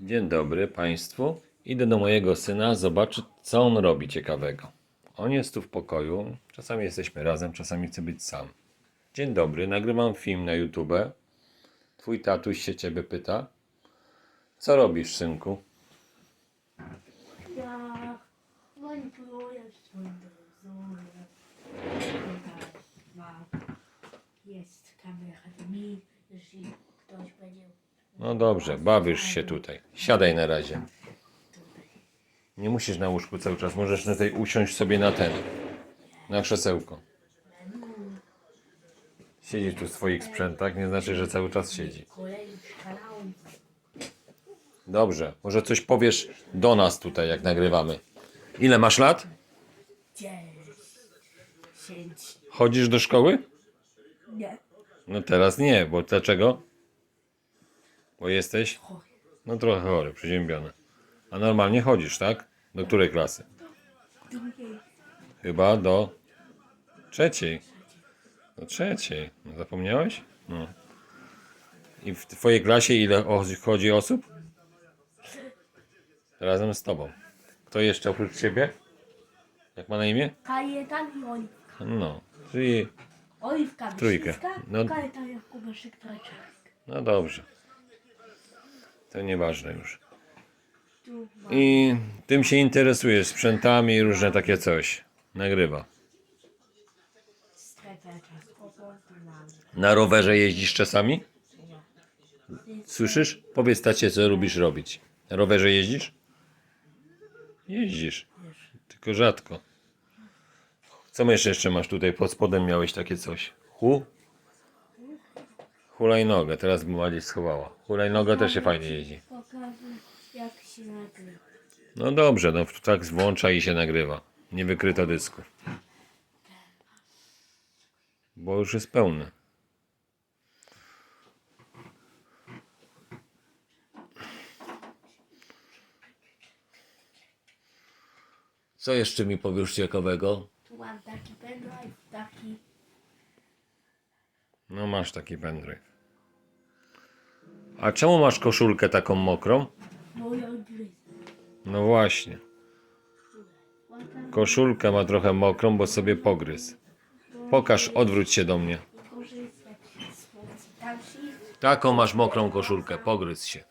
Dzień dobry Państwu. Idę do mojego syna zobaczyć, co on robi ciekawego. On jest tu w pokoju. Czasami jesteśmy razem, czasami chcę być sam. Dzień dobry, nagrywam film na YouTube. Twój tatuś się ciebie pyta. Co robisz, synku? Ja. Ma, jest kamera mi, jeśli ktoś będzie No dobrze, bawisz się tutaj. Siadaj na razie. Nie musisz na łóżku cały czas. Możesz na tej usiąść sobie na ten. Na krzesełko. Siedzisz tu w swoich sprzętach, nie znaczy, że cały czas siedzi. Dobrze, może coś powiesz do nas tutaj, jak nagrywamy. Ile masz lat? Chodzisz do szkoły? Nie. No teraz nie, bo dlaczego? Bo jesteś? Chory. No trochę chory, przeziębiony. A normalnie chodzisz, tak? Do której klasy? Chyba do trzeciej. Do trzeciej. No, Zapomniałeś? No. I w twojej klasie ile chodzi osób? Razem z tobą. Kto jeszcze oprócz ciebie? Jak ma na imię? Kajetan i Oliwka. No, czyli Oliwka Trójkę. No. Kajetan Traczarek. No dobrze. To nieważne już. I tym się interesujesz, sprzętami i różne takie coś. Nagrywa. Na rowerze jeździsz czasami? Słyszysz? Powiedz tacie, co lubisz robić. Na rowerze jeździsz? Jeździsz. Tylko rzadko. Co jeszcze, jeszcze masz tutaj? Pod spodem miałeś takie coś. Hu? Hulajnogę. Teraz bym ładnie schowała. Hulajnoga też się fajnie jeździ. Pokażę jak się nagrywa. No dobrze, no tak włącza i się nagrywa. Nie wykryto dysku. Bo już jest pełny. Co jeszcze mi powiesz ciekawego? Tu mam taki pendrive, taki No masz taki pendrive. A czemu masz koszulkę taką mokrą? moją gryzę. No właśnie. Koszulkę ma trochę mokrą, bo sobie pogryzł. Pokaż, odwróć się do mnie. Taką masz mokrą koszulkę, pogryz się.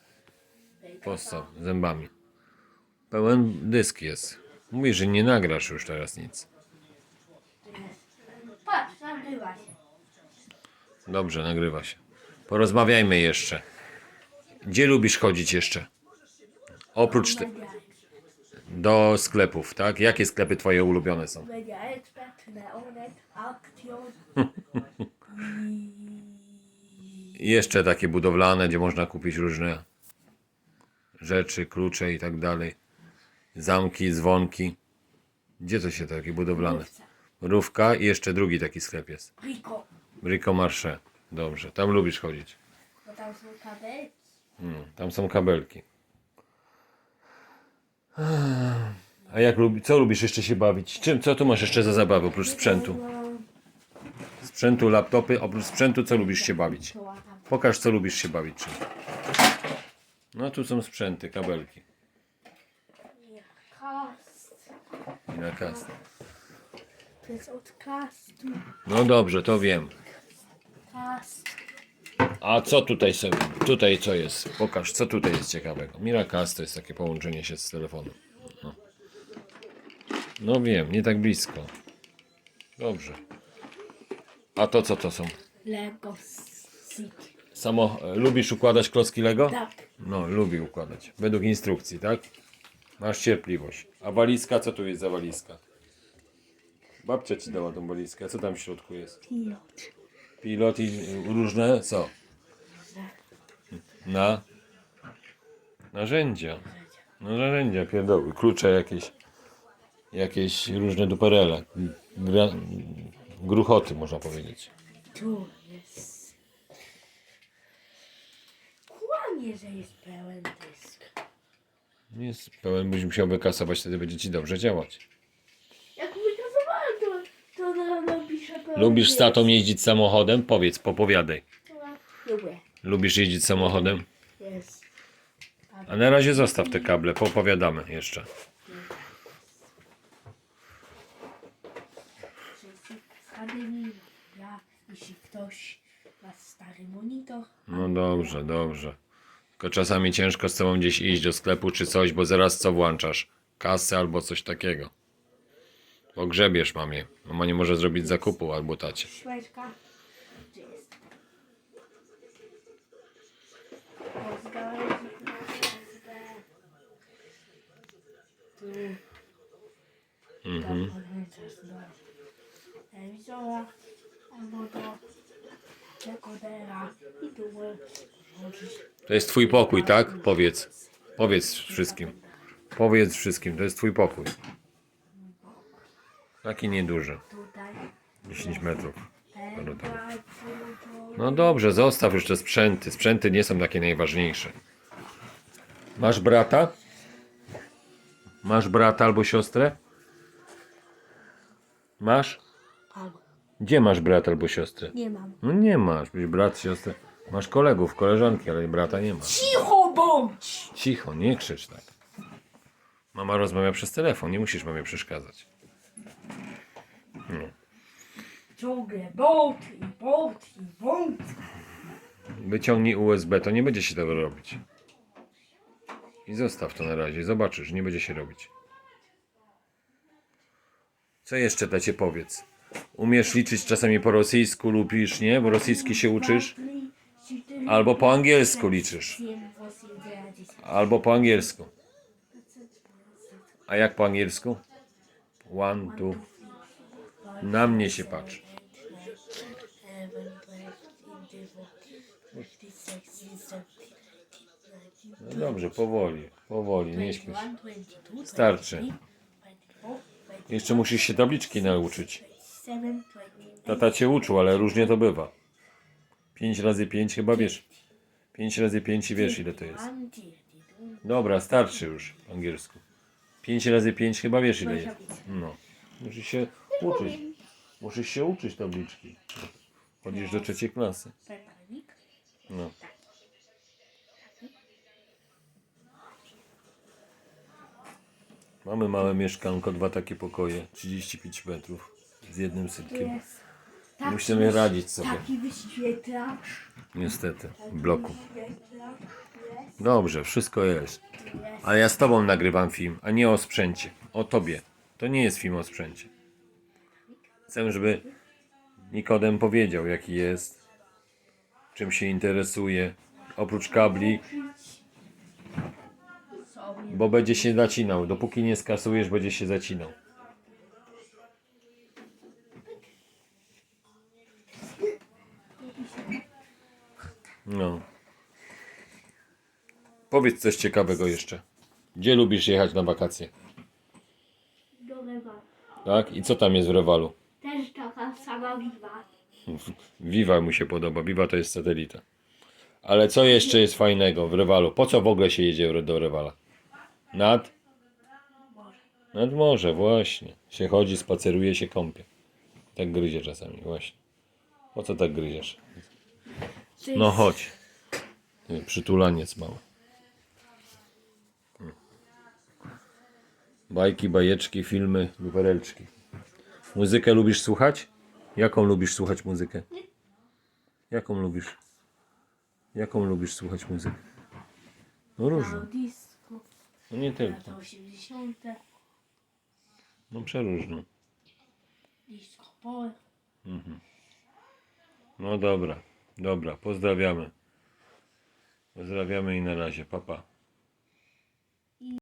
Postaw zębami. Pełen dysk jest. Mówisz, że nie nagrasz już teraz nic. Patrz, nagrywa się. Dobrze, nagrywa się. Porozmawiajmy jeszcze. Gdzie lubisz chodzić jeszcze? Oprócz te, do sklepów, tak? Jakie sklepy twoje ulubione są? media Expert, Neonet, Action. I jeszcze takie budowlane, gdzie można kupić różne rzeczy, klucze i tak dalej. Zamki, dzwonki. Gdzie to się takie budowlane? Rówka i jeszcze drugi taki sklep jest. Rico, Brico Marché. Dobrze, tam lubisz chodzić. bo tam są kabelki. Mm, tam są kabelki. A jak lubi, co lubisz jeszcze się bawić? Czym, co tu masz jeszcze za zabawę oprócz sprzętu? Sprzętu, laptopy, oprócz sprzętu co lubisz się bawić? Pokaż co lubisz się bawić czym. No tu są sprzęty, kabelki i na kast. To jest od castu. No dobrze, to wiem. Cast. A co tutaj sobie, tutaj co jest? Pokaż, co tutaj jest ciekawego. Miracast to jest takie połączenie się z telefonem. No. no wiem, nie tak blisko. Dobrze. A to co to są? Lego City. Samo, e, lubisz układać klocki Lego? Tak. No, lubi układać. Według instrukcji, tak? Masz cierpliwość. A walizka, co tu jest za walizka? Babcia ci dała tą walizkę. A co tam w środku jest? Pilot. Pilot i różne co? Na narzędzia. No narzędzia, pierdoły, klucze jakieś. Jakieś różne duperele. Gra, gruchoty można powiedzieć. Tu jest. Kłamie, że jest pełen dysk. Jest pełen, byś musiał wykasować, wtedy będzie ci dobrze działać. Jak wykazowałem, to, to na- napiszę pełen Lubisz z dysk. tatą jeździć samochodem? Powiedz, popowiadaj. Lubię. Lubisz jeździć samochodem? Jest. A na razie zostaw te kable, poopowiadamy jeszcze. Ja, jeśli ktoś ma stary monitor, No dobrze, dobrze. Tylko czasami ciężko z tobą gdzieś iść do sklepu czy coś, bo zaraz co włączasz? Kasę albo coś takiego. Bo grzebiesz mamie. Mama nie może zrobić zakupu albo tacie gdzie jest? O, z gałęzi, USB. Tu. Mhm. I. To jest twój pokój, tak? Powiedz. Powiedz wszystkim. Powiedz wszystkim, to jest twój pokój. Taki nieduży. Tutaj 10 metrów. No dobrze, zostaw już te sprzęty. Sprzęty nie są takie najważniejsze. Masz brata? Masz brata albo siostrę? Masz? Mam. Gdzie masz brata albo siostrę? Nie mam. No nie masz, byś brat, siostrę. Masz kolegów, koleżanki, ale brata nie ma. Cicho bądź! Cicho, nie krzycz tak. Mama rozmawia przez telefon, nie musisz mamie przeszkadzać. Ciągle bądź i bądź i bądź. Wyciągnij USB, to nie będzie się tego robić. I zostaw to na razie, zobaczysz, nie będzie się robić. Co jeszcze tacie powiedz? Umiesz liczyć czasami po rosyjsku, lubisz, nie? Bo rosyjski się uczysz? Albo po angielsku liczysz. Albo po angielsku. A jak po angielsku? One, two. Na mnie się patrz. No dobrze, powoli, powoli, nie śpiesz. Starczy. Jeszcze musisz się tabliczki nauczyć. Tata cię uczył, ale różnie to bywa. 5 razy 5 chyba wiesz. 5 razy 5 i wiesz ile to jest. Dobra, starczy już po angielsku. 5 razy 5 chyba wiesz ile jest. No. Musisz się uczyć. Musisz się uczyć tabliczki. Chodzisz do trzeciej klasy. No. Mamy małe mieszkanko, dwa takie pokoje, 35 metrów z jednym sypkiem. Musimy radzić sobie. Taki wyświetlacz. Niestety, w bloku. Wyświetlacz jest. Dobrze, wszystko jest. Ale ja z tobą nagrywam film, a nie o sprzęcie. O tobie. To nie jest film o sprzęcie. Chcę, żeby Nikodem powiedział, jaki jest, czym się interesuje, oprócz kabli, bo będzie się zacinał. Dopóki nie skasujesz, będzie się zacinał. No. Powiedz coś ciekawego jeszcze. Gdzie lubisz jechać na wakacje? Do lewa. Tak? I co tam jest w Rewalu? Viva mu się podoba. Viva to jest satelita. Ale co jeszcze jest fajnego w Rewalu? Po co w ogóle się jedzie do Rewala? Nad? Nad morze, właśnie. Się chodzi, spaceruje, się kąpie. Tak gryzie czasami, właśnie. Po co tak gryziesz? No chodź. Nie, Przytulaniec mały. Bajki, bajeczki, filmy, luferelczki. Muzykę lubisz słuchać? Jaką lubisz słuchać muzykę? Jaką lubisz? Jaką lubisz słuchać muzykę? No różną. Disco. No nie tylko. Lata 80. No przeróżną. Disco polo. No dobra, dobra, pozdrawiamy. Pozdrawiamy i na razie, papa. Pa.